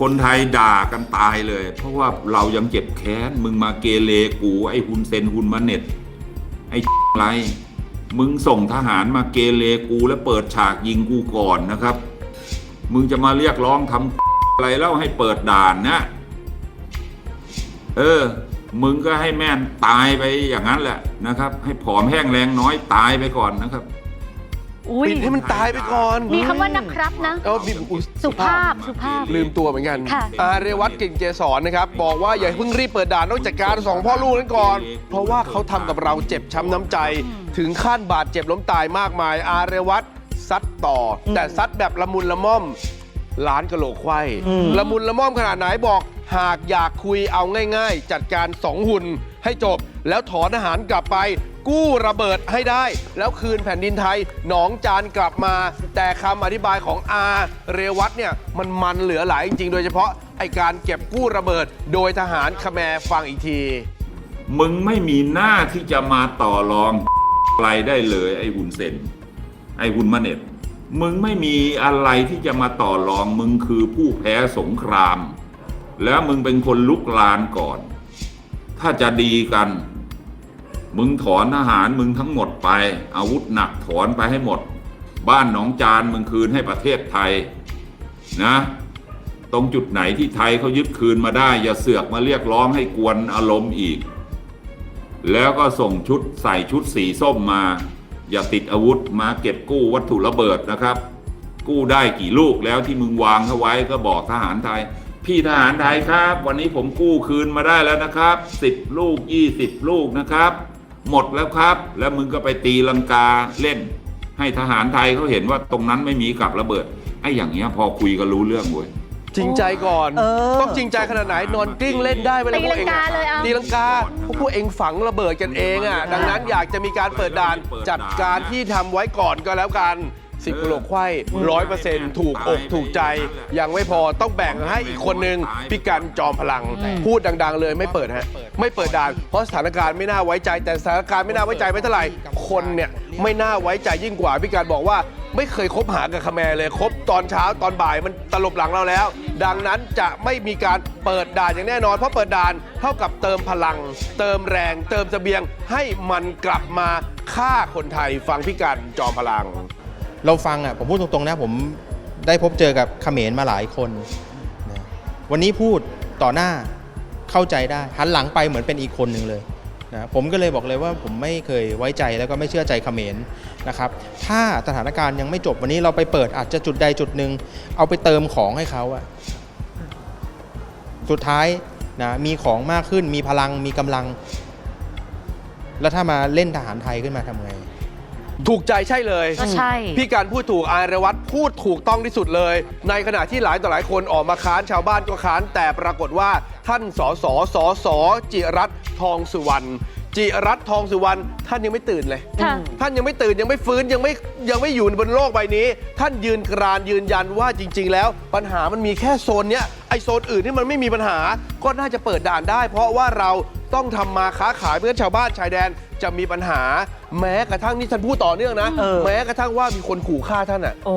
คนไทยด่ากันตายเลย เพราะว่าเรายังเจ็บแค้น มึงมาเกเรกูไอ้ฮุนเซนฮุนมาเน็ต ไอ้ไร มึงส่งทหารมาเกเรกูแล้วเปิดฉากยิงกูก่อนนะครับ มึงจะมาเรียกร้องทำอะไรแล้วให้เปิดด่านนะ เออ มึงก็ให้แม่นตายไปอย่างนั้นแหละนะครับ ให้ผอมแห้งแรงน้อยตายไปก่อนนะครับ อุ้ยปิดให้มันตายไปก่อนมีคำว่านะครับนะ เออมีอุ๊ยสุภาพสุภาพ ลืมตัวเหมือนกันค่ะ อาเรวัตกลิ่นเกสรนะครับ บอกว่าอย่าเพิ่งรีบเปิดด่านต้องจัดการสองพ่อลูกนั้นก่อน เพราะว่าเขาทำกับเราเจ็บช้ำน้ำใจ ถึงขั้นบาดเจ็บล้มตายมากมาย อาเรวัตซัดต่ออแต่ซัดแบบละมุนละม่อมล้านกะโหลกไขว้ละมุนละม่อมขนาดไหนบอกหากอยากคุยเอาง่าย ๆ จัดการสองหุ่นให้จบแล้วถอนอาหารกลับไป กู้ระเบิดให้ได้ แล้วคืนแผ่นดินไทยหนองจานกลับมา แต่คำอธิบายของอาเรวัตเนี่ยมันมันเหลือหลายจริงๆ โดยเฉพาะไอการเก็บกู้ระเบิด โดยทหารคแมร์ฟังอีกที มึงไม่มีหน้าที่จะมาต่อรองอะไรได้เลยไอ้หุนเซนไอ้หุนมาเน็ตมึงไม่มีอะไรที่จะมาต่อรองมึงคือผู้แพ้สงคราม แล้วมึงเป็นคนลุกลานก่อน ถ้าจะดีกัน มึงถอนทหารมึงทั้งหมดไป อาวุธหนักถอนไปให้หมด บ้านหนองจานมึงคืนให้ประเทศไทยนะ ตรงจุดไหนที่ไทยเขายึดคืนมาได้ อย่าเสือกมาเรียกร้องให้กวนอารมณ์อีก แล้วก็ส่งชุดใส่ชุดสีส้มมา อย่าติดอาวุธมาเก็บกู้วัตถุระเบิดนะครับ กู้ได้กี่ลูกแล้วที่มึงวางเขาไว้ก็บอกทหารไทยพี่ทหารไทยครับ วันนี้ผมกู้คืนมาได้แล้วนะครับสิบลูกยี่สิบลูกนะครับ หมดแล้วครับ แล้วมึงก็ไปตีลังกาเล่น ให้ทหารไทยเขาเห็นว่าตรงนั้นไม่มีกับระเบิดไอ้อย่างเงี้ยพอคุยกันรู้เรื่องเว้ยจริงใจก่อนเออ ต้องจริงใจขนาดไหนนอนกลิ้งเล่นได้ไหมล่ะตีพวกลัเองงกาอะเลยเอา ตีลังกาพวกพวกเองฝังระเบิดกันเองอะดังนั้นอยากจะมีการเปิดด่านจัดการที่ทำไว้ก่อนก็แล้วกัน สิบกิโลไขว้ร้อยเปอร์เซ็นต์ถูกอกถูกใจ ยังไม่พอต้องแบ่งให้อีกคนนึงพี่กันจอมพลัง พูดดัง ๆ เลยไม่เปิดฮะ ไม่เปิดด่าน เพราะสถานการณ์ไม่น่าไว้ใจ แต่สถานการณ์ไม่น่าไว้ใจไม่เท่าไหร่คนเนี่ยไม่น่าไว้ใจยิ่งกว่าพี่การบอกว่าไม่เคยคบหากับคาแมร์เลยคบตอนเช้าตอนบ่ายมันตลบหลังเราแล้ว ดังนั้นจะไม่มีการเปิดด่านอย่างแน่นอน เพราะเปิดด่านเท่ากับเติมพลัง เติมแรง เติมเสบียงให้มันกลับมาฆ่าคนไทยฟังพี่กันจอมพลัง เราฟังอะผมพูดตรงๆนะผมได้พบเจอกับเขมรมาหลายคน วันนี้พูดต่อหน้าเข้าใจได้หันหลังไปเหมือนเป็นอีกคนหนึ่งเลยนะผมก็เลยบอกเลยว่าผมไม่เคยไว้ใจแล้วก็ไม่เชื่อใจเขมรนะครับถ้าสถานการณ์ยังไม่จบวันนี้เราไปเปิดอาจจะจุดใดจุดหนึ่งเอาไปเติมของให้เขาอะสุดท้ายนะมีของมากขึ้นมีพลังมีกำลัง แล้วถ้ามาเล่นทหารไทยขึ้นมาทำไง ถูกใจใช่เลย ก็ใช่ พี่การพูดถูกอารวัตรพูดถูกต้องที่สุดเลย ในขณะที่หลายต่อหลายคนออกมาค้านชาวบ้านก็ค้าน แต่ปรากฏว่าท่านสสสสจิรัตน์ทองสุวรรณจิรัตน์ทองสุวรรณท่านยังไม่ตื่นเลย ค่ะ ท่านยังไม่ตื่นยังไม่ฟื้นยังไม่ยังไม่อยู่บนโลกใบนี้ ท่านยืนกรานยืนยันว่าจริง ๆ แล้ว ปัญหามันมีแค่โซนเนี้ยไอโซนอื่นที่มันไม่มีปัญหา ก็น่าจะเปิดด่านได้ เพราะว่าเราต้องทำมาค้าขายเพื่อชาวบ้านชายแดนจะมีปัญหา แม้กระทั่งนี่ท่านพูดต่อเนื่องนะเออแม้กระทั่งว่ามีคนขู่ฆ่าท่านอะโอ้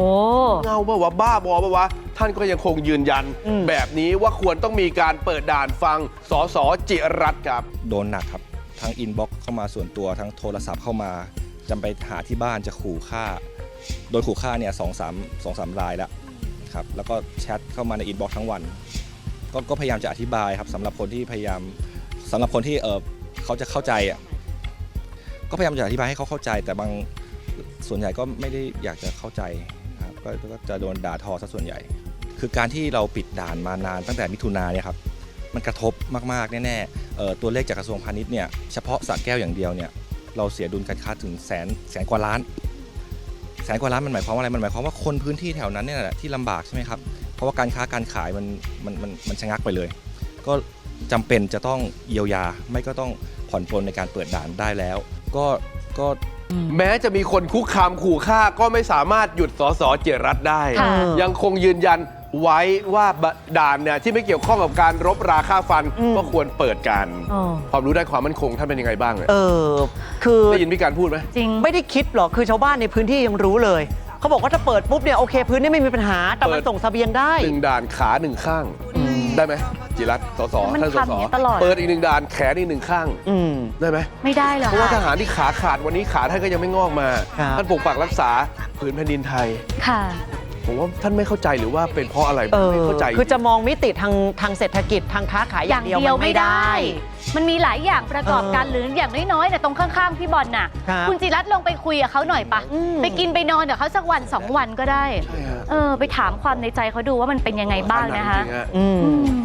เงาปะวะบ้าบอปะวะท่านก็ยังคงยืนยัน แบบนี้ว่าควรต้องมีการเปิดด่านฟังสสจิรัตน์ครับ โดนหนักครับทั้งอินบ็อกเข้ามาส่วนตัวทั้งโทรศัพท์เข้ามาจำไปหาที่บ้านจะขู่ฆ่า โดนขู่ฆ่าเนี่ยสองสามสองสามรายแล้วครับแล้วก็แชทเข้ามาในอินบ็อกทั้งวันก็ก็พยายามจะอธิบายครับสำหรับคนที่พยายามสำหรับคนที่เออเขาจะเข้าใจอะ ก็พยายามจะอธิบายให้เขาเข้าใจ แต่บางส่วนใหญ่ก็ไม่ได้อยากจะเข้าใจครับก็ก็จะโดนด่าทอซะส่วนใหญ่ คือการที่เราปิดด่านมานานตั้งแต่มิถุนาเนี่ยครับมันกระทบมาก ๆ แน่ๆเอ่อตัวเลขจากกระทรวงพาณิชย์เนี่ยเฉพาะสระแก้วอย่างเดียวเนี่ยเราเสียดุลการค้าถึงแสนแสนกว่าล้าน แสนกว่าล้านมันหมายความว่าอะไรมันหมายความว่าคนพื้นที่แถวนั้นเนี่ยแหละที่ลำบากใช่ไหมครับเพราะว่าการค้าการขายมันมันมันมันชะงักไปเลย ก็จำเป็นจะต้องเยียวยาไม่ก็ต้องผ่อนปลนในการเปิดด่านได้แล้ว ก็ก็แม้จะมีคนคุกคามขู่ฆ่าก็ไม่สามารถหยุดสสจิรัตน์ได้ ค่ะ ยังคงยืนยันไว้ว่าด่านเนี่ยที่ไม่เกี่ยวข้องกับการรบราค่าฟันก็ควรเปิดกันอ๋อ ความรู้ด้านความมั่นคงท่านเป็นยังไงบ้างเนี่ยเออ คือได้ยินพี่การพูดไหม จริง ไม่ได้คิดหรอก คือชาวบ้านในพื้นที่ยังรู้เลย เขาบอกว่าถ้าเปิดปุ๊บเนี่ยโอเคพื้นที่ไม่มีปัญหา แต่มันเปิด ส่งเสบียงได้ หนึ่งด่านขาหนึ่งข้างอื ได้ไหมจิรัตน์สสมันท่านสทำอสย่างนี้ตลอด เปิดอีกหนึ่งด่านแขนอีกหนึ่งข้างอืม ได้ไหมไม่ได้เหรอเพราะว่าทคะหารที่ขาขาดวันนี้ขาท่านก็ยังไม่งอกมาครับ ท่านปกปักรักษาผืนแผ่นดินไทย ค่ะ ผมว่าท่านไม่เข้าใจหรือว่าเป็นเพราะอะไรเออไม่เข้าใจ คือจะมองมิติทางทางเศรษฐกิจทางค้าขายอย่างเดียวมันไม่ได้ มันมีหลายอย่างประกอบกันเออหรืออย่างน้อยๆเนี่ยตรงข้างๆพี่บอลน่ะครับ ณจิรัตน์ลงไปคุยกับเขาหน่อยปะอืม ไปกินไปนอนกับเขาสักวันสองวันก็ได้ ใช่ฮะเออ ไปถามความในใจเขาดูว่ามันเป็นยังไงบ้างนะคะ จริงๆฮอืม อืม